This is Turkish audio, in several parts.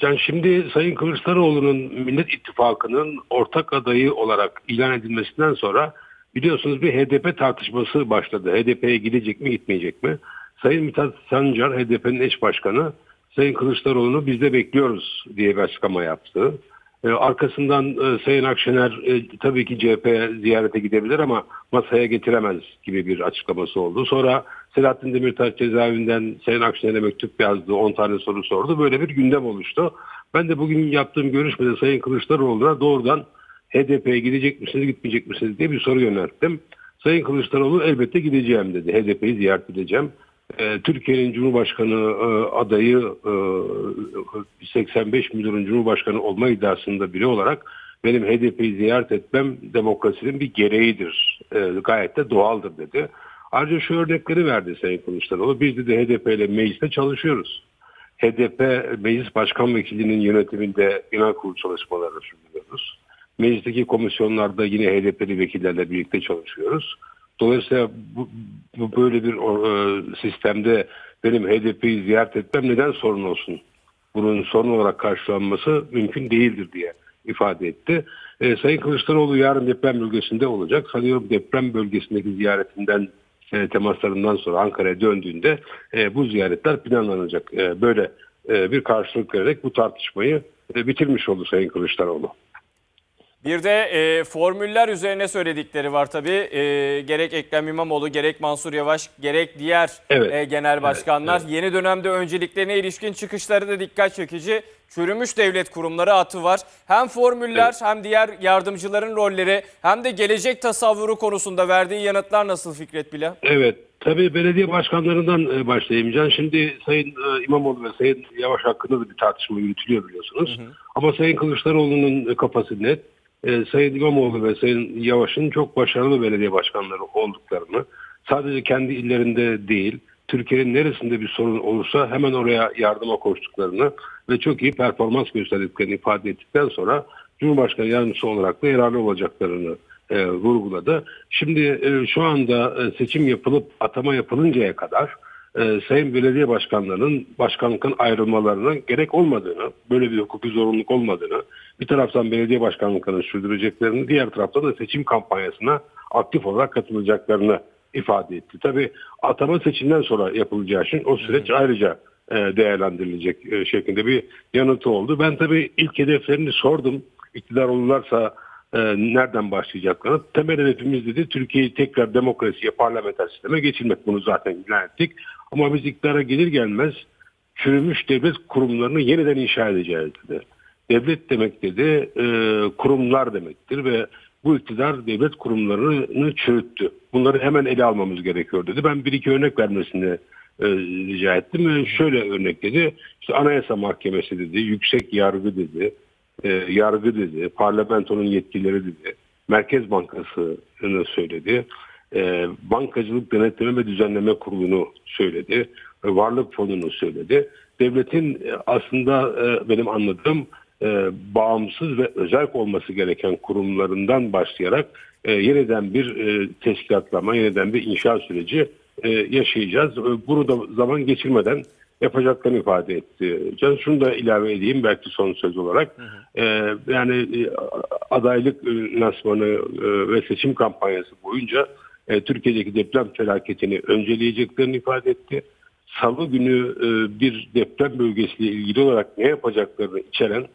Yani şimdi Sayın Kılıçdaroğlu'nun Millet İttifakı'nın ortak adayı olarak ilan edilmesinden sonra biliyorsunuz bir HDP tartışması başladı. HDP'ye gidecek mi gitmeyecek mi? Sayın Mithat Sancar HDP'nin eş başkanı Sayın Kılıçdaroğlu'nu biz de bekliyoruz diye bir açıklama yaptı. Ee, arkasından e, Sayın Akşener e, tabii ki CHP ziyarete gidebilir ama masaya getiremez gibi bir açıklaması oldu. Sonra Selahattin Demirtaş cezaevinden Sayın Akşener'e mektup yazdı, 10 tane soru sordu. Böyle bir gündem oluştu. Ben de bugün yaptığım görüşmede Sayın Kılıçdaroğlu'na doğrudan HDP'ye gidecek misiniz, gitmeyecek misiniz diye bir soru yönelttim. Sayın Kılıçdaroğlu elbette gideceğim dedi. HDP'yi ziyaret edeceğim. Ee, Türkiye'nin Cumhurbaşkanı e, adayı e, 85 milyonun Cumhurbaşkanı olma iddiasında biri olarak benim HDP'yi ziyaret etmem demokrasinin bir gereğidir. E, gayet de doğaldır dedi. Ayrıca şu örnekleri verdi Sayın Kılıçdaroğlu. Biz de HDP ile mecliste çalışıyoruz. HDP Meclis Başkan Vekilinin yönetiminde genel kurul çalışmalarını sürdürüyoruz. Meclisteki komisyonlarda yine HDP'li vekillerle birlikte çalışıyoruz. Dolayısıyla bu, bu böyle bir e, sistemde benim HDP'yi ziyaret etmem neden sorun olsun? Bunun sorun olarak karşılanması mümkün değildir diye ifade etti. E, Sayın Kılıçdaroğlu yarın deprem bölgesinde olacak. Sanıyorum deprem bölgesindeki ziyaretinden e, temaslarından sonra Ankara'ya döndüğünde e, bu ziyaretler planlanacak. E, böyle e, bir karşılık vererek bu tartışmayı e, bitirmiş oldu Sayın Kılıçdaroğlu. Bir de e, formüller üzerine söyledikleri var tabii. E, gerek Ekrem İmamoğlu, gerek Mansur Yavaş, gerek diğer Evet. e, genel başkanlar. Yeni dönemde önceliklerine ilişkin çıkışları da dikkat çekici. Çürümüş devlet kurumları atı var. Hem formüller hem diğer yardımcıların rolleri hem de gelecek tasavvuru konusunda verdiği yanıtlar nasıl Fikret Bila? Evet. Tabii belediye başkanlarından e, başlayayım. Can şimdi Sayın e, İmamoğlu ve Sayın Yavaş hakkında da bir tartışma yürütülüyor biliyorsunuz. Ama Sayın Kılıçdaroğlu'nun e, kafası net. Sayın İmamoğlu ve Sayın Yavaş'ın çok başarılı belediye başkanları olduklarını sadece kendi illerinde değil Türkiye'nin neresinde bir sorun olursa hemen oraya yardıma koştuklarını ve çok iyi performans gösterdiklerini ifade ettikten sonra Cumhurbaşkanı yardımcısı olarak da yararlı olacaklarını e, vurguladı. Şimdi e, şu anda e, seçim yapılıp atama yapılıncaya kadar e, sayın belediye başkanlarının başkanlıktan ayrılmalarına gerek olmadığını, böyle bir hukuki zorunluluk olmadığını, bir taraftan belediye başkanlıklarını sürdüreceklerini, diğer taraftan da seçim kampanyasına aktif olarak katılacaklarını ifade etti. Tabii atama seçimden sonra yapılacağı için o süreç ayrıca e, değerlendirilecek e, şeklinde bir yanıtı oldu. Ben tabii ilk hedeflerini sordum. İktidar olurlarsa e, nereden başlayacaklarını. Temel hedefimiz dedi Türkiye'yi tekrar demokrasiye, parlamenter sisteme geçirmek. Bunu zaten ilan ettik. Ama biz iktidara gelir gelmez çürümüş devlet kurumlarını yeniden inşa edeceğiz dedi. Devlet demek dedi e, kurumlar demektir ve bu iktidar devlet kurumlarını çürüttü. Bunları hemen ele almamız gerekiyor dedi. Ben bir iki örnek vermesini e, rica ettim. ve şöyle örnek dedi. İşte Anayasa Mahkemesi dedi, yüksek yargı dedi, e, yargı dedi, parlamentonun yetkileri dedi, Merkez Bankası'nı söyledi, e, Bankacılık Denetleme ve Düzenleme Kurulu'nu söyledi, e, Varlık Fonu'nu söyledi. Devletin e, aslında e, benim anladığım e, bağımsız ve özel olması gereken kurumlarından başlayarak e, yeniden bir e, teşkilatlama, yeniden bir inşa süreci e, yaşayacağız. E, Bunu da zaman geçirmeden yapacaklarını ifade etti. Can şunu da ilave edeyim belki son söz olarak. E, yani e, adaylık lansmanı e, ve seçim kampanyası boyunca e, Türkiye'deki deprem felaketini önceleyeceklerini ifade etti. Salı günü e, bir deprem bölgesiyle ilgili olarak ne yapacaklarını içeren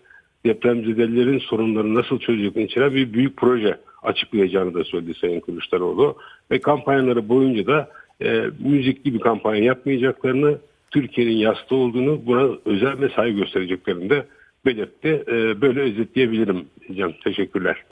depremzedelerin sorunlarını nasıl çözeceklerini içeren bir büyük proje açıklayacağını da söyledi Sayın Kılıçdaroğlu. Ve kampanyaları boyunca da e, müzikli bir kampanya yapmayacaklarını, Türkiye'nin yastığı olduğunu, buna özel mesai göstereceklerini de belirtti. E, böyle özetleyebilirim diyeceğim. Teşekkürler.